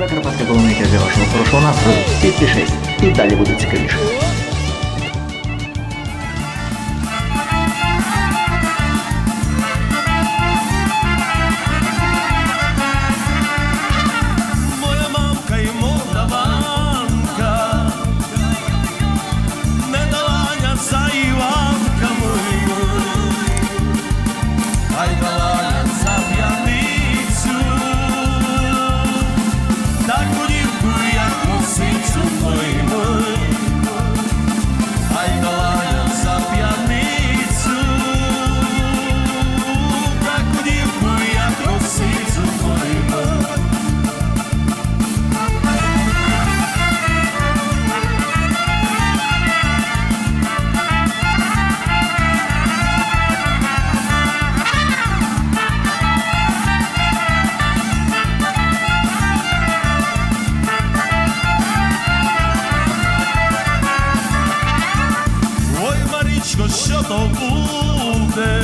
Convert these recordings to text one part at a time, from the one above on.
Закарпатська полоника для вашого хорошого настрою. Підпишись і далі буде цікавіше. вічно, що то буде.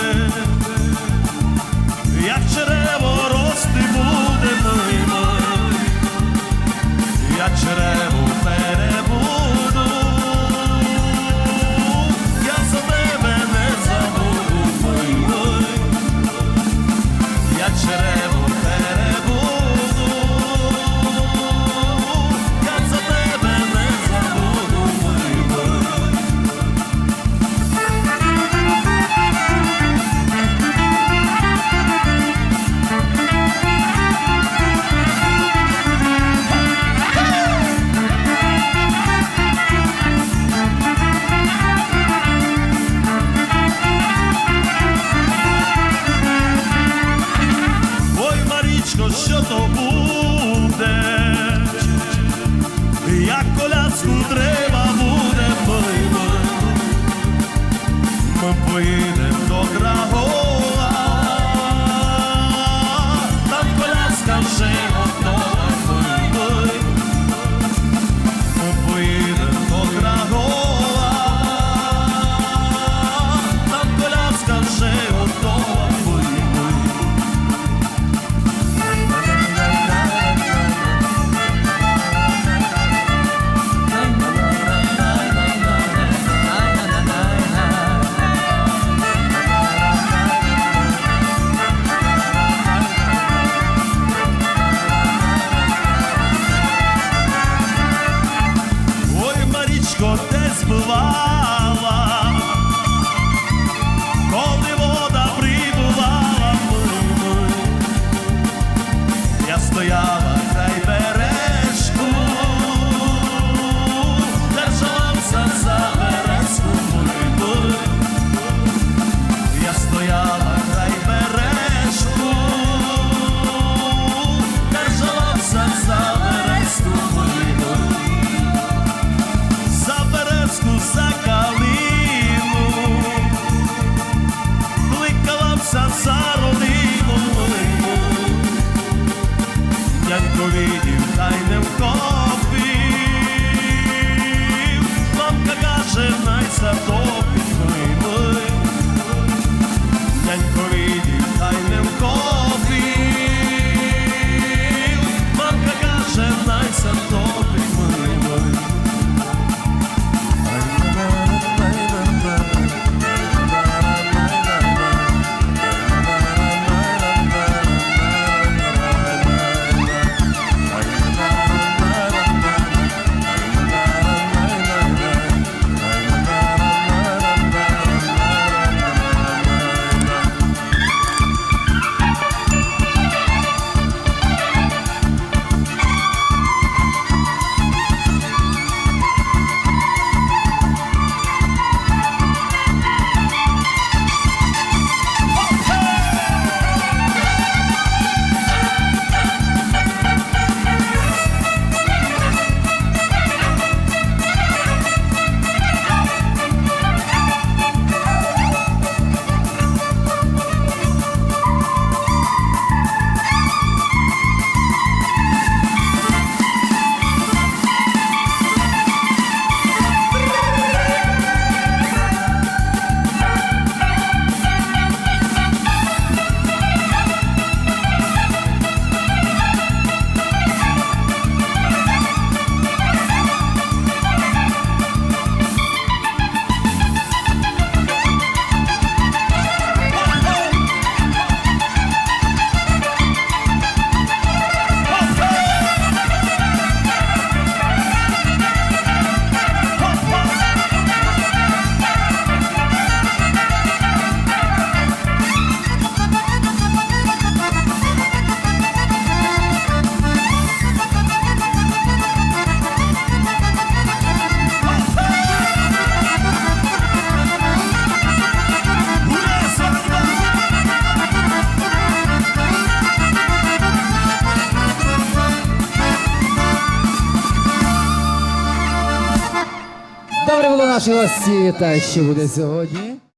un. збивала, коли вода прибувала, я стояв. відповідів та й не вхопив. Сонка каже, найсадок. Наші гості, та що буде сьогодні?